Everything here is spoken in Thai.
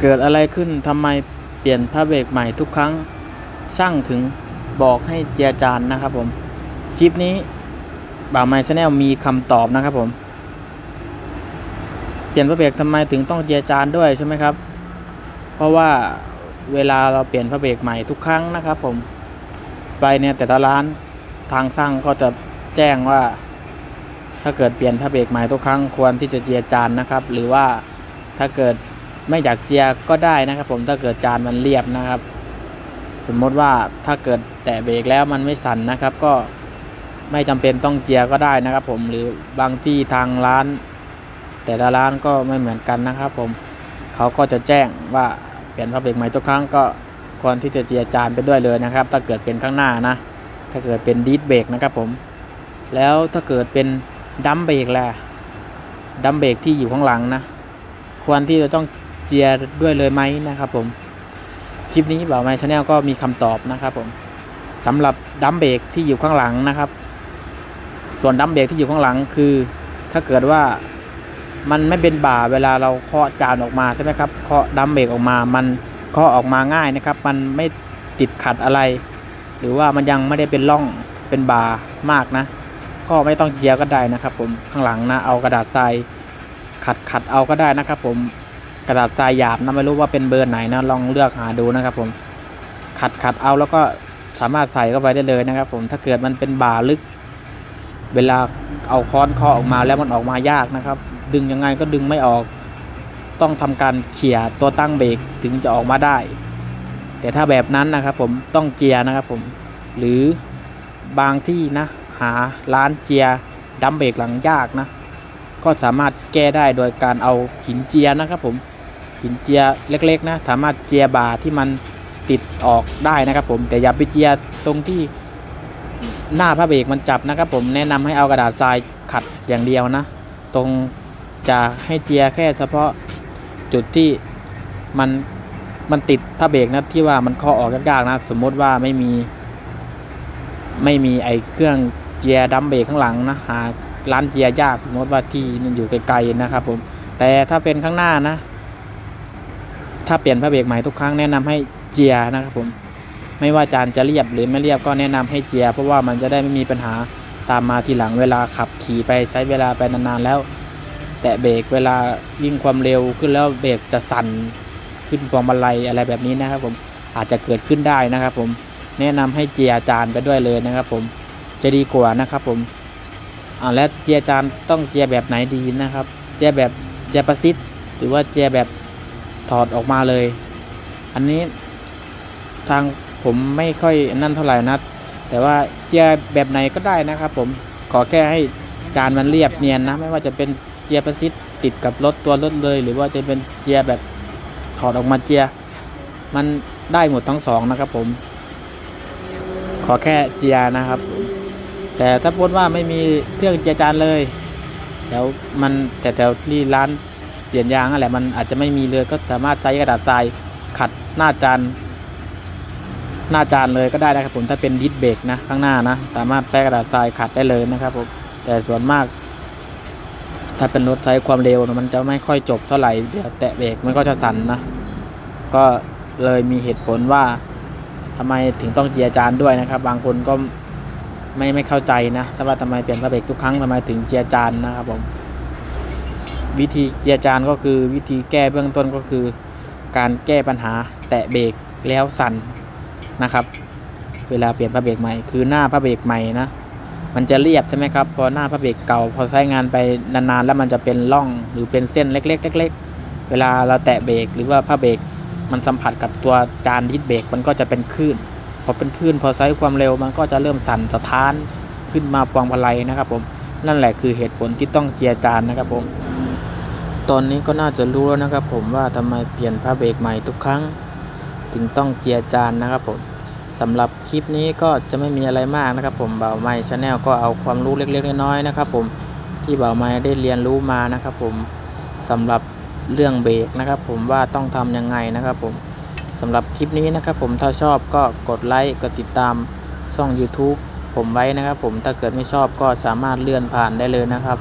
เกิดอะไรขึ้นทำไมเปลี่ยนผ้าเบรกใหม่ทุกครั้งช่างถึงบอกให้เจียจานนะครับผม คลิปนี้บ่าวไมชแนลมีคำตอบนะครับผม เปลี่ยนผ้าเบรกทำไมถึงต้องเจียจานด้วยใช่ไหมครับ เพราะว่าเวลาเราเปลี่ยนผ้าเบรกใหม่ทุกครั้งนะครับผม ไปเนี่ยแต่ละร้านทางช่างก็จะแจ้งว่า ถ้าเกิดเปลี่ยนผ้าเบรกใหม่ทุกครั้งควรที่จะเจียจานนะครับ หรือว่าถ้าเกิด ไม่อยากเจียก็ได้นะครับผมถ้าเกิดจานมันเรียบนะครับ สมมติว่าถ้าเกิดแตะเบรกแล้วมันไม่สั่นนะครับ ก็ไม่จำเป็นต้องเจียก็ได้นะครับ ผมหรือบางที่ทางร้าน แต่ละร้านก็ไม่เหมือนกันนะครับ ผมเขาก็จะแจ้งว่าเปลี่ยนผ้าเบรกใหม่ทุกครั้งก็ควรที่จะเจียจานไปด้วยเลยนะครับ ถ้าเกิดเป็นข้างหน้านะ ถ้าเกิดเป็นดีดเบรกนะครับผม แล้วถ้าเกิดเป็นดัมเบรกล่ะดัมเบรกที่อยู่ข้างหลังนะ ควรที่จะต้อง เจียด้วยเลยไหมนะครับผม คลิปนี้บ่าวไม้ชาแนลก็มีคำตอบนะครับผมสำหรับดัมเบรกที่อยู่ข้างหลังนะครับ ส่วนดัมเบรกที่อยู่ข้างหลังคือ ถ้าเกิดว่ามันไม่เป็นบ่าเวลาเราเคาะจานออกมาใช่ไหมครับเคาะดัมเบรกออกมา มันเคาะออกมาง่ายนะครับ มันไม่ติดขัดอะไร หรือว่ามันยังไม่ได้เป็นร่องเป็นบ่ามากนะ ก็ไม่ต้องเจียก็ได้นะครับ ผมข้างหลังนะเอากระดาษทรายขัดขัดเอาก็ได้นะครับ ผม กระดาษทรายหยาบนะไม่รู้ว่าเป็นเบอร์ไหนนะลองเลือกหาดูนะครับผมขัดขัดเอาแล้วก็สามารถใส่เข้าไปได้เลยนะครับผมถ้าเกิดมันเป็นบ่าลึก เวลาเอาค้อนเคาะออกมาแล้วมันออกมายากนะครับ ดึงยังไงก็ดึงไม่ออก ต้องทำการเขี่ยตัวตั้งเบรกถึงจะออกมาได้ แต่ถ้าแบบนั้นนะครับผมต้องเจียนะครับผมหรือบางที่นะหาร้านเจียดัมเบรกหลังยากนะ ก็สามารถแก้ได้โดยการเอาหินเจียนะครับผม หินเจียเล็ก ๆ นะ สามารถเจียบาที่มันติดออกได้นะครับผมแต่อย่าไปเจียตรงที่หน้าผ้าเบรกมันจับนะครับผมแนะนำให้เอากระดาษทรายขัดอย่างเดียวนะ ตรงจะให้เจียแค่เฉพาะจุดที่มันมันติดผ้าเบรกนะที่ว่ามันเคาะออกยากๆนะ สมมติว่าไม่มี ไม่มีไอเครื่องเจียดัมเบรกข้างหลังนะหาร้านเจียยากสมมติว่าที่มันอยู่ไกลๆนะครับผมแต่ถ้าเป็นข้างหน้านะ ถ้าเปลี่ยนผ้าเบรกใหม่ทุกครั้งแนะนำให้เจียนะครับผมไม่ว่าจานจะเรียบหรือไม่เรียบก็แนะนำให้เจีย เพราะว่ามันจะได้ไม่มีปัญหาตามมาทีหลังเวลาขับขี่ไปใช้เวลาไปนานๆแล้ว แตะเบรกเวลายิ่งความเร็วขึ้นแล้วเบรกจะสั่นขึ้นพวงมาลัยอะไรแบบนี้นะครับผมอาจจะเกิดขึ้นได้นะครับผมแนะนำให้เจียจานไปด้วยเลยนะครับผมจะดีกว่านะครับผมอ่าและเจียจานต้องเจียแบบไหนดีนะครับ เจียแบบเจียประซิดหรือว่าเจียแบบ ถอดออกมาเลย อันนี้ทางผมไม่ค่อยนั่นเท่าไหร่นะแต่ว่าเจียแบบไหนก็ได้นะครับ ผมขอแค่ให้จานมันเรียบเนียนนะ ไม่ว่าจะเป็นเจียประซิดติดกับรถตัวรถเลย หรือว่าจะเป็นเจียแบบถอดออกมาเจีย มันได้หมดทั้งสองนะครับ ผม ขอแค่เจียนะครับ แต่ถ้าพูดว่าไม่มีเครื่องเจียจานเลยแล้วมันแต่แถวที่ร้าน เปลี่ยนยางนั่นแหละมันอาจจะไม่มีเลยก็สามารถใช้กระดาษทรายขัดหน้าจานหน้าจานเลยก็ได้นะครับผมถ้าเป็นดิสเบรกนะข้างหน้านะสามารถใช้กระดาษทรายขัดได้เลยนะครับผมแต่ส่วนมาก ถ้าเป็นรถใช้ความเร็วมันจะไม่ค่อยจบเท่าไหร่เดี๋ยวแตะเบรกมันก็จะสั่นนะก็เลยมีเหตุผลว่าทำไมถึงต้องเจียจานด้วยนะครับ บางคนก็ไม่ไม่เข้าใจนะถ้าว่าทำไมเปลี่ยนผ้าเบรกทุกครั้งทำไมถึงเจียจานนะครับผม วิธีเจียจานก็คือวิธีแก้เบื้องต้นก็คือ การแก้ปัญหาแตะเบรกแล้วสั่นนะครับ เวลาเปลี่ยนผ้าเบรกใหม่คือหน้าผ้าเบรกใหม่นะมันจะเรียบใช่ไหมครับพอหน้าผ้าเบรกเก่า พอใช้งานไปนานๆ แล้วมันจะเป็นร่องหรือเป็นเส้นเล็กๆเล็กๆเวลาเราแตะเบรกหรือว่าผ้าเบรกมันสัมผัสกับตัวจานดิสเบรกมันก็จะเป็นคลื่นพอเป็นคลื่นพอใช้ความเร็วมันก็จะเริ่มสั่นสะท้านขึ้นมาพวงมาลัยนะครับผมนั่นแหละคือเหตุผลที่ต้องเจียจานนะครับผม ตอนนี้ก็น่าจะรู้แล้วนะครับผมว่าทำไมเปลี่ยนผ้าเบรกใหม่ทุกครั้ง ถึงต้องเจียจานนะครับผมสำหรับคลิปนี้ก็จะไม่มีอะไรมากนะครับผมเบ่าไม้ชาแนลก็เอาความรู้เล็กๆน้อยๆนะครับผมที่เบ่าไม้ได้เรียนรู้มานะครับผมสำหรับเรื่องเบรกนะครับผมว่าต้องทำยังไงนะครับผมสำหรับคลิปนี้นะครับผมถ้าชอบก็กดไลค์กดติดตามช่อง YouTube ผมไว้นะครับผมถ้าเกิดไม่ชอบก็สามารถเลื่อนผ่านได้เลยนะครับ